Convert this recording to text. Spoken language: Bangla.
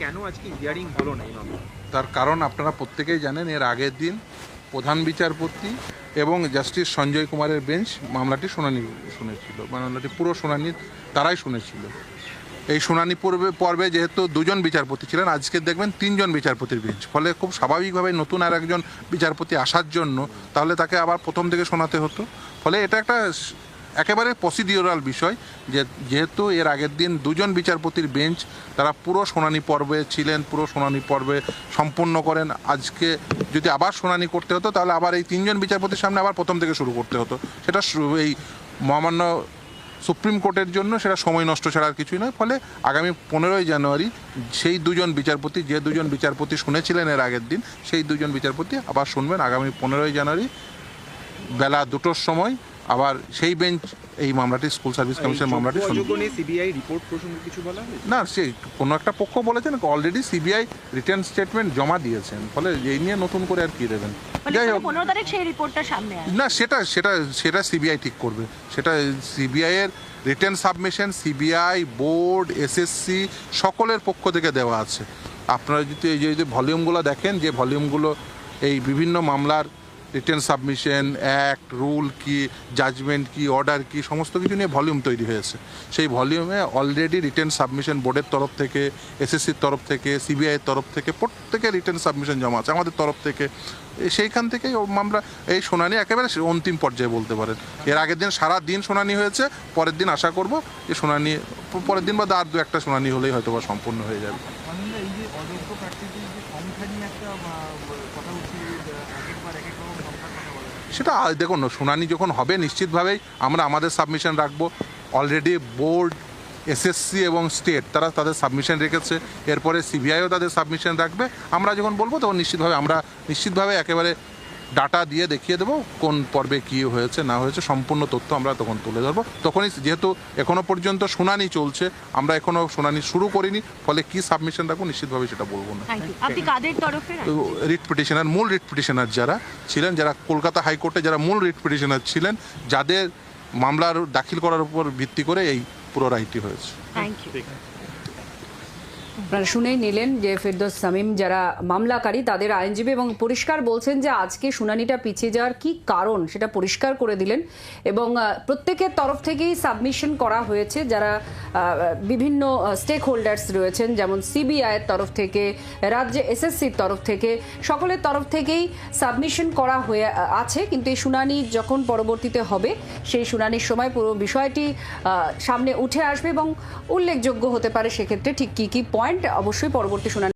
কেন আজকে হিয়ারিং হলো না এই তার কারণ আপনারা প্রত্যেকেই জানেন, এর আগের দিন প্রধান বিচারপতি এবং জাস্টিস সঞ্জয় কুমারের বেঞ্চ মামলাটি শুনানি শুনেছিল মামলাটি পুরো শুনানি তারাই শুনেছিল। এই শুনানি পূর্বে, পর্বে যেহেতু দুজন বিচারপতি ছিলেন, আজকে দেখবেন তিনজন বিচারপতির বেঞ্চ, ফলে খুব স্বাভাবিকভাবে নতুন আর একজন বিচারপতি আসার জন্য তাহলে তাকে আবার প্রথম থেকে শোনাতে হতো। ফলে এটা একটা একেবারে প্রসিডিওরাল বিষয়, যে যেহেতু এর আগের দিন দুজন বিচারপতির বেঞ্চ, তারা পুরো শুনানি পর্বে ছিলেন, পুরো শুনানি পর্বে সম্পূর্ণ করেন। আজকে যদি আবার শুনানি করতে হতো, তাহলে আবার এই তিনজন বিচারপতির সামনে আবার প্রথম থেকে শুরু করতে হতো। সেটা এই মহামান্য সুপ্রিম কোর্টের জন্য সেটা সময় নষ্ট ছাড়া আর কিছুই নয়। ফলে আগামী পনেরোই জানুয়ারি সেই দুজন বিচারপতি, যে দুজন বিচারপতি শুনেছিলেন এর আগের দিন, সেই দুজন বিচারপতি আবার শুনবেন আগামী পনেরোই জানুয়ারি বেলা দুটোর সময়। আবার সেই বেঞ্চ এই মামলাটি স্কুল সার্ভিস কমিশন মামলাটি সিবিআই রিপোর্ট প্রসঙ্গে কিছু বলা না সে কোনো একটা পক্ষ বলেছেন অলরেডি সিবিআই রিটার্ন স্টেটমেন্ট জমা দিয়েছেন। ফলে এই নিয়ে নতুন করে আর কি দেবেন? মানে যাই হোক। তারিখ সেই রিপোর্টটা সামনে আসবে। না সেটা সেটা সেটা সিবিআই ঠিক করবে। সেটা সিবিআই এর return submission CBI board SSC সকলের পক্ষ থেকে দেওয়া আছে। আপনারা যদি এই যে ভলিউমগুলো দেখেন যে ভলিউমগুলো এই বিভিন্ন মামলার রিটার্ন সাবমিশন অ্যাক্ট রুল কি জাজমেন্ট কি অর্ডার কি, সমস্ত কিছু নিয়ে ভলিউম তৈরি হয়েছে। সেই ভলিউমে অলরেডি রিটার্ন সাবমিশন বোর্ডের তরফ থেকে এসএসসির তরফ থেকে সিবিআইয়ের তরফ থেকে প্রত্যেকে রিটার্ন সাবমিশন জমা আছে আমাদের তরফ থেকে। সেইখান থেকেই মামলা এই শুনানি একেবারে অন্তিম পর্যায়ে বলতে পারেন। এর আগের দিন সারা দিন শুনানি হয়েছে, পরের দিন আশা করব যে শুনানি, পরের দিন বা আর দু একটা শুনানি হলেই হয়তো বা সম্পূর্ণ হয়ে যাবে। সেটা দেখুন, শুনানি যখন হবে, নিশ্চিতভাবেই আমরা আমাদের সাবমিশন রাখব। অলরেডি বোর্ড এসএসসি এবং স্টেট তারা তাদের সাবমিশন রেখেছে। এরপরে সিবিআইও তাদের সাবমিশন রাখবে। আমরা যখন বলব, তখন নিশ্চিতভাবে আমরা, নিশ্চিতভাবে একেবারে ডাটা দিয়ে দেখিয়ে দেবো কোন পর্বে কী হয়েছে না হয়েছে সম্পূর্ণ তথ্য আমরা তখন তুলে ধরবো। তখনই যেহেতু এখনও পর্যন্ত শুনানি চলছে আমরা এখনও শুনানি শুরু করিনি ফলে কি সাবমিশন রাখব নিশ্চিতভাবে সেটা বলব না। থ্যাংক ইউ আপনি কাদের তরফে রিট পিটিশনার মূল রিট পিটিশনার যারা ছিলেন যারা কলকাতা হাইকোর্টে যারা মূল রিট পিটিশনার ছিলেন যাদের মামলার দাখিল করার উপর ভিত্তি করে এই পুরো রায়টি হয়েছে। থ্যাংক ইউ আপনারা শুনেই নিলেন যে ফেরদৌস সামিম, যারা মামলাকারী, তাদের আইনজীবী এবং পরিষ্কার বলছেন যে আজকে শুনানিটা পিছিয়ে যাওয়ার কি কারণ সেটা পরিষ্কার করে দিলেন এবং প্রত্যেকের তরফ থেকেই সাবমিশন করা হয়েছে। যারা বিভিন্ন স্টেক হোল্ডার্স রয়েছেন, যেমন সিবিআইয়ের তরফ থেকে, রাজ্যে এসএসসির তরফ থেকে, সকলের তরফ থেকেই সাবমিশন করা হয়ে আছে। কিন্তু এই শুনানি যখন পরবর্তীতে হবে, সেই শুনানির সময় পুরো বিষয়টি সামনে উঠে আসবে এবং উল্লেখযোগ্য হতে পারে সেক্ষেত্রে ঠিক কী কী কি পয়েন্ট অবশ্যই পরবর্তী শুনানি